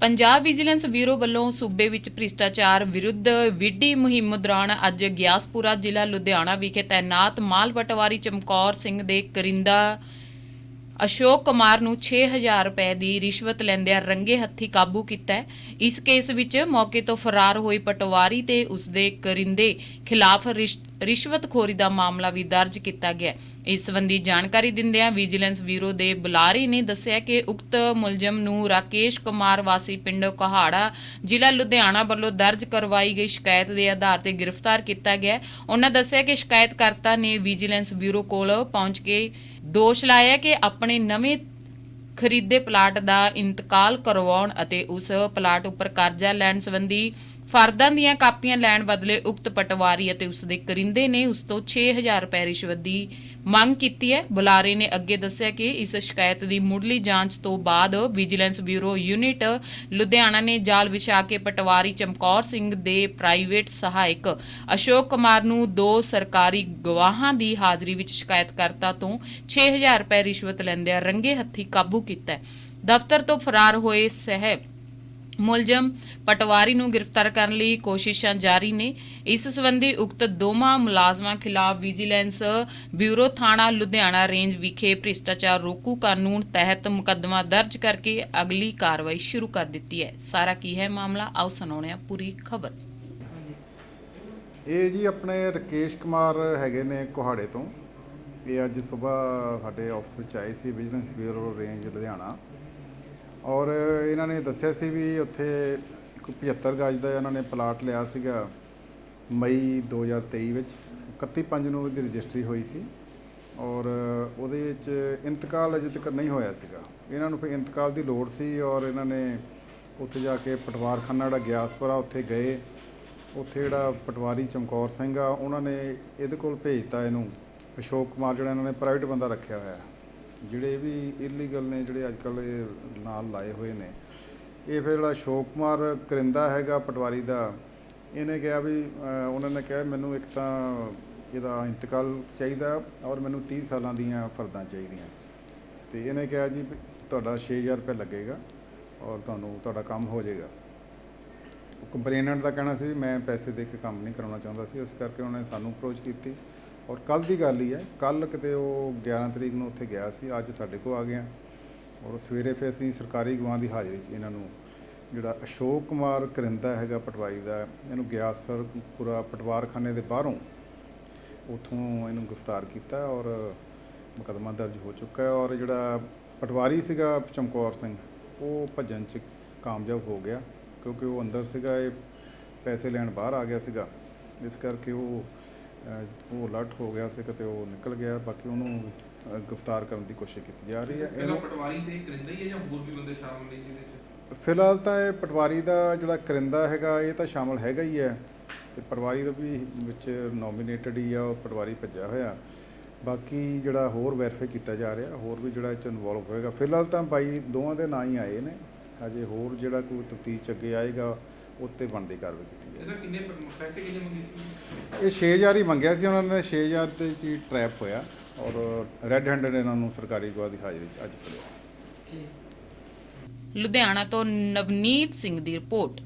Punjab vigilance bureau ਵੱਲੋਂ ਸੂਬੇ ਵਿੱਚ ਭ੍ਰਿਸ਼ਟਾਚਾਰ ਵਿਰੁੱਧ ਵਿੱਢੀ ਮੁਹਿੰਮ ਦੌਰਾਨ ਅੱਜ ਗਿਆਸਪੁਰਾ ਜ਼ਿਲ੍ਹਾ ਲੁਧਿਆਣਾ ਵਿਖੇ ਤਾਇਨਾਤ ਮਾਲ ਪਟਵਾਰੀ ਚਮਕੌਰ ਸਿੰਘ ਦੇ ਕਰਿੰਦਾ ਅਸ਼ੋਕ ਕੁਮਾਰ ਨੂੰ 6000 ਰੁਪਏ ਦੀ ਰਿਸ਼ਵਤ ਲੈਂਦਿਆਂ ਰੰਗੇ ਹੱਥੀ ਕਾਬੂ ਕੀਤਾ ਹੈ ਇਸ ਕੇਸ ਵਿੱਚ ਮੌਕੇ ਤੋਂ ਫਰਾਰ ਹੋਏ ਪਟਵਾਰੀ ਤੇ ਉਸਦੇ ਕਰਿੰਦੇ ਖਿਲਾਫ ਰਿਸ਼ਵਤਖੋਰੀ ਦਾ ਮਾਮਲਾ ਵੀ ਦਰਜ ਕੀਤਾ ਗਿਆ ਹੈ। ਇਸ ਸੰਬੰਧੀ ਜਾਣਕਾਰੀ ਦਿੰਦਿਆਂ ਵਿਜੀਲੈਂਸ ਬਿਊਰੋ ਦੇ ਬੁਲਾਰੇ ਨੇ ਦੱਸਿਆ ਕਿ ਉਕਤ ਮੁਲਜ਼ਮ ਨੂੰ ਰਾਕੇਸ਼ ਕੁਮਾਰ ਵਾਸੀ ਪਿੰਡ ਕਹਾੜਾ ਜ਼ਿਲ੍ਹਾ ਲੁਧਿਆਣਾ ਵੱਲੋਂ ਦਰਜ ਕਰਵਾਈ ਗਈ ਸ਼ਿਕਾਇਤ ਦੇ ਆਧਾਰ ਤੇ ਗ੍ਰਿਫਤਾਰ ਕੀਤਾ ਗਿਆ ਹੈ। ਉਹਨਾਂ ਦੱਸਿਆ ਕਿ ਸ਼ਿਕਾਇਤਕਰਤਾ ਨੇ ਵਿਜੀਲੈਂਸ ਬਿਊਰੋ ਕੋਲ ਪਹੁੰਚ ਕੇ ਦੋਸ਼ ਲਾਇਆ ਕਿ ਆਪਣੇ ਨਵੇਂ ਖਰੀਦੇ ਪਲਾਟ ਦਾ ਇੰਤਕਾਲ ਕਰਵਾਉਣ ਅਤੇ ਉਸ ਪਲਾਟ ਉੱਪਰ ਕਰਜ਼ਾ ਲੈਣ ਸੰਬੰਧੀ ਫਰਦਾਂ ਦੀਆਂ ਕਾਪੀਆਂ ਲੈਣ ਬਦਲੇ ਉਕਤ ਪਟਵਾਰੀ ਅਤੇ ਉਸ ਦੇ ਕਰਿੰਦੇ ਨੇ ਉਸ ਤੋਂ 6000 ਰੁਪਏ ਰਿਸ਼ਵਤ ਦੀ ਮੰਗ ਕੀਤੀ ਹੈ। ਬੁਲਾਰੇ ਨੇ ਅੱਗੇ ਦੱਸਿਆ ਕਿ ਇਸ ਸ਼ਿਕਾਇਤ ਦੀ ਮੁੱਢਲੀ ਜਾਂਚ ਤੋਂ ਬਾਅਦ ਵਿਜੀਲੈਂਸ ਬਿਊਰੋ ਯੂਨਿਟ ਲੁਧਿਆਣਾ ਨੇ ਜਾਲ ਵਿਛਾ ਕੇ ਪਟਵਾਰੀ ਚਮਕੌਰ ਸਿੰਘ ਦੇ ਪ੍ਰਾਈਵੇਟ ਸਹਾਇਕ ਅਸ਼ੋਕ ਕੁਮਾਰ ਨੂੰ ਦੋ ਸਰਕਾਰੀ ਗਵਾਹਾਂ ਦੀ ਹਾਜ਼ਰੀ ਵਿੱਚ ਸ਼ਿਕਾਇਤਕਰਤਾ ਤੋਂ 6000 ਰੁਪਏ ਰਿਸ਼ਵਤ ਲੈਂਦਿਆਂ ਰੰਗੇ ਹੱਥੀ ਕਾਬੂ ਕੀਤਾ ਹੈ। ਦਫ਼ਤਰ ਤੋਂ ਫਰਾਰ ਹੋਏ ਸਹਿ ਮੁਲਜ਼ਮ ਪਟਵਾਰੀ ਨੂੰ ਗ੍ਰਿਫਤਾਰ ਕਰਨ ਲਈ ਕੋਸ਼ਿਸ਼ਾਂ ਜਾਰੀ ਨੇ। ਇਸ ਸੰਬੰਧੀ ਉਕਤ ਦੋਵਾਂ ਮੁਲਾਜ਼ਮਾਂ ਖਿਲਾਫ ਵਿਜੀਲੈਂਸ ਬਿਊਰੋ ਥਾਣਾ ਲੁਧਿਆਣਾ ਰੇਂਜ ਵਿਖੇ ਭ੍ਰਿਸ਼ਟਾਚਾਰ ਰੋਕੂ ਕਾਨੂੰਨ ਤਹਿਤ ਮੁਕੱਦਮਾ ਦਰਜ ਕਰਕੇ ਅਗਲੀ ਕਾਰਵਾਈ ਸ਼ੁਰੂ ਕਰ ਦਿੱਤੀ ਹੈ। ਸਾਰਾ ਕੀ ਹੈ ਮਾਮਲਾ? ਆਓ ਸੁਣਾਉਂਦੇ ਹਾਂ ਪੂਰੀ ਖਬਰ। ਇਹ ਜੀ ਆਪਣੇ ਰਕੇਸ਼ ਕੁਮਾਰ ਹੈਗੇ ਨੇ ਕੁਹਾੜੇ ਤੋਂ। ਇਹ ਅੱਜ ਸਵੇਰ ਸਾਡੇ ਆਫਿਸ ਵਿੱਚ ਆਏ ਸੀ ਵਿਜੀਲੈਂਸ ਬਿਊਰੋ ਰੇਂਜ ਲੁਧਿਆਣਾ। ਔਰ ਇਹਨਾਂ ਨੇ ਦੱਸਿਆ ਸੀ ਵੀ ਉੱਥੇ ਇੱਕ 75 ਗਜ ਦਾ ਇਹਨਾਂ ਨੇ ਪਲਾਟ ਲਿਆ ਸੀਗਾ ਮਈ 2023 ਵਿੱਚ। 31 ਪੰਜ ਨੂੰ ਇਹਦੀ ਰਜਿਸਟਰੀ ਹੋਈ ਸੀ ਔਰ ਉਹਦੇ ਵਿੱਚ ਇੰਤਕਾਲ ਅਜੇ ਤੱਕ ਨਹੀਂ ਹੋਇਆ ਸੀਗਾ। ਇਹਨਾਂ ਨੂੰ ਫਿਰ ਇੰਤਕਾਲ ਦੀ ਲੋੜ ਸੀ ਔਰ ਇਹਨਾਂ ਨੇ ਉੱਥੇ ਜਾ ਕੇ ਪਟਵਾਰਖਾਨਾ ਜਿਹੜਾ ਗਿਆਸਪੁਰਾ ਉੱਥੇ ਗਏ। ਉੱਥੇ ਜਿਹੜਾ ਪਟਵਾਰੀ ਚਮਕੌਰ ਸਿੰਘ ਆ, ਉਹਨਾਂ ਨੇ ਇਹਦੇ ਕੋਲ ਭੇਜਤਾ ਇਹਨੂੰ। ਅਸ਼ੋਕ ਕੁਮਾਰ ਜਿਹੜਾ ਇਹਨਾਂ ਨੇ ਪ੍ਰਾਈਵੇਟ ਬੰਦਾ ਰੱਖਿਆ ਹੋਇਆ। ਜਿਹੜੇ ਵੀ ਇਲੀਗਲ ਨੇ, ਜਿਹੜੇ ਅੱਜ ਕੱਲ ਇਹ ਨਾਲ ਲਾਏ ਹੋਏ ਨੇ, ਇਹ ਫਿਰ ਜਿਹੜਾ ਅਸ਼ੋਕ ਕੁਮਾਰ ਕਰਿੰਦਾ ਹੈਗਾ ਪਟਵਾਰੀ ਦਾ, ਇਹਨੇ ਕਿਹਾ ਵੀ ਉਹਨਾਂ ਨੇ ਕਿਹਾ ਮੈਨੂੰ ਇੱਕ ਤਾਂ ਇਹਦਾ ਇੰਤਕਾਲ ਚਾਹੀਦਾ ਔਰ ਮੈਨੂੰ 30 ਸਾਲਾਂ ਦੀਆਂ ਫਰਦਾਂ ਚਾਹੀਦੀਆਂ। ਤੇ ਇਹਨੇ ਕਿਹਾ ਜੀ ਵੀ ਤੁਹਾਡਾ 6000 ਰੁਪਏ ਲੱਗੇਗਾ ਔਰ ਤੁਹਾਨੂੰ ਤੁਹਾਡਾ ਕੰਮ ਹੋ ਜਾਏਗਾ। ਕੰਪਲੇਨੈਂਟ ਦਾ ਕਹਿਣਾ ਸੀ ਵੀ ਮੈਂ ਪੈਸੇ ਦੇ ਕੇ ਕੰਮ ਨਹੀਂ ਕਰਾਉਣਾ ਚਾਹੁੰਦਾ ਸੀ, ਇਸ ਕਰਕੇ ਉਹਨੇ ਸਾਨੂੰ ਅਪਰੋਚ ਕੀਤੀ। ਔਰ ਕੱਲ ਦੀ ਗੱਲ ਹੀ ਹੈ ਕੱਲ ਕਿਤੇ ਉਹ 11 ਤਰੀਕ ਨੂੰ ਉੱਥੇ ਗਿਆ ਸੀ, ਅੱਜ ਸਾਡੇ ਕੋਲ ਆ ਗਿਆ। ਔਰ ਸਵੇਰੇ ਫਿਰ ਅਸੀਂ ਸਰਕਾਰੀ ਗਵਾਹ ਦੀ ਹਾਜ਼ਰੀ 'ਚ ਇਹਨਾਂ ਨੂੰ ਜਿਹੜਾ ਅਸ਼ੋਕ ਕੁਮਾਰ ਕਰਿੰਦਾ ਹੈਗਾ ਪਟਵਾਰੀ ਦਾ, ਇਹਨੂੰ ਗਿਆਸਰ ਪੂਰਾ ਪਟਵਾਰਖਾਨੇ ਦੇ ਬਾਹਰੋਂ। ਉਥੋਂ ਇਹਨੂੰ ਗ੍ਰਿਫਤਾਰ ਕੀਤਾ ਔਰ ਮੁਕੱਦਮਾ ਦਰਜ ਹੋ ਚੁੱਕਾ ਹੈ ਔਰ ਜਿਹੜਾ ਪਟਵਾਰੀ ਸੀਗਾ ਚਮਕੌਰ ਸਿੰਘ, ਉਹ ਭੱਜਣ 'ਚ ਕਾਮਯਾਬ ਹੋ ਗਿਆ ਕਿਉਂਕਿ ਉਹ ਅੰਦਰ ਸੀਗਾ, ਇਹ ਪੈਸੇ ਲੈਣ ਬਾਹਰ ਆ ਗਿਆ ਸੀਗਾ। ਇਸ ਕਰਕੇ ਉਹ ਉਹ ਅਲਰਟ ਹੋ ਗਿਆ ਸੀ ਕਿਤੇ ਉਹ ਨਿਕਲ ਗਿਆ ਬਾਕੀ ਉਹਨੂੰ ਗ੍ਰਿਫਤਾਰ ਕਰਨ ਦੀ ਕੋਸ਼ਿਸ਼ ਕੀਤੀ ਜਾ ਰਹੀ ਹੈ। ਪਹਿਲਾਂ ਇਹਨੂੰ ਪਟਵਾਰੀ ਤੇ ਕਰਿੰਦਾ ਹੀ ਹੈ ਜਾਂ ਹੋਰ ਵੀ ਬੰਦੇ ਸ਼ਾਮਲ ਨੇ ਜਿਹਦੇ ਚ? ਫਿਲਹਾਲ ਤਾਂ ਇਹ ਪਟਵਾਰੀ ਦਾ ਜਿਹੜਾ ਕਰਿੰਦਾ ਹੈਗਾ ਇਹ ਤਾਂ ਸ਼ਾਮਲ ਹੈਗਾ ਹੀ ਹੈ। ਤੇ ਪਟਵਾਰੀ ਦਾ ਵੀ ਵਿੱਚ ਨੋਮੀਨੇਟਡ ਹੀ ਆ ਉਹ ਪਟਵਾਰੀ ਭੱਜਿਆ ਹੋਇਆ। ਬਾਕੀ ਜਿਹੜਾ ਹੋਰ ਵੈਰੀਫਾਈ ਕੀਤਾ ਜਾ ਰਿਹਾ ਹੋਰ ਵੀ ਜਿਹੜਾ ਇਹ ਚ ਇਨਵੋਲਵ ਹੋਏਗਾ। ਫਿਲਹਾਲ ਤਾਂ ਬਾਈ ਦੋਵਾਂ ਦੇ ਨਾਂ ਹੀ ਆਏ ਨੇ। ਹਜੇ ਹੋਰ ਜਿਹੜਾ ਕੋਈ ਤਫਤੀਸ਼ ਅੱਗੇ ਆਏਗਾ ਉੱਤੇ ਬਣਦੀ ਕਾਰਵਾਈ ਕੀਤੀ ਜਾਏਗੀ ਇਹਦਾ ਕਿੰਨੇ ਪ- ਪੈਸੇ ਕਿੰਨੇ ਮੰਗੇ ਸੀ? ਇਹ 6000 ਹੀ ਮੰਗਿਆ ਸੀ ਉਹਨਾਂ ਨੇ 6000 ਤੇ ਜੀ ਟਰੈਪ ਹੋਇਆ ਔਰ ਰੈੱਡ ਹੈਂਡਡ ਇਹਨਾਂ ਨੂੰ ਸਰਕਾਰੀ ਗਵਾਹ ਦੀ ਹਾਜ਼ਰੀ 'ਚ ਅੱਜ ਫੜਿਆ। ਲੁਧਿਆਣਾ ਤੋਂ ਨਵਨੀਤ ਸਿੰਘ ਦੀ ਰਿਪੋਰਟ।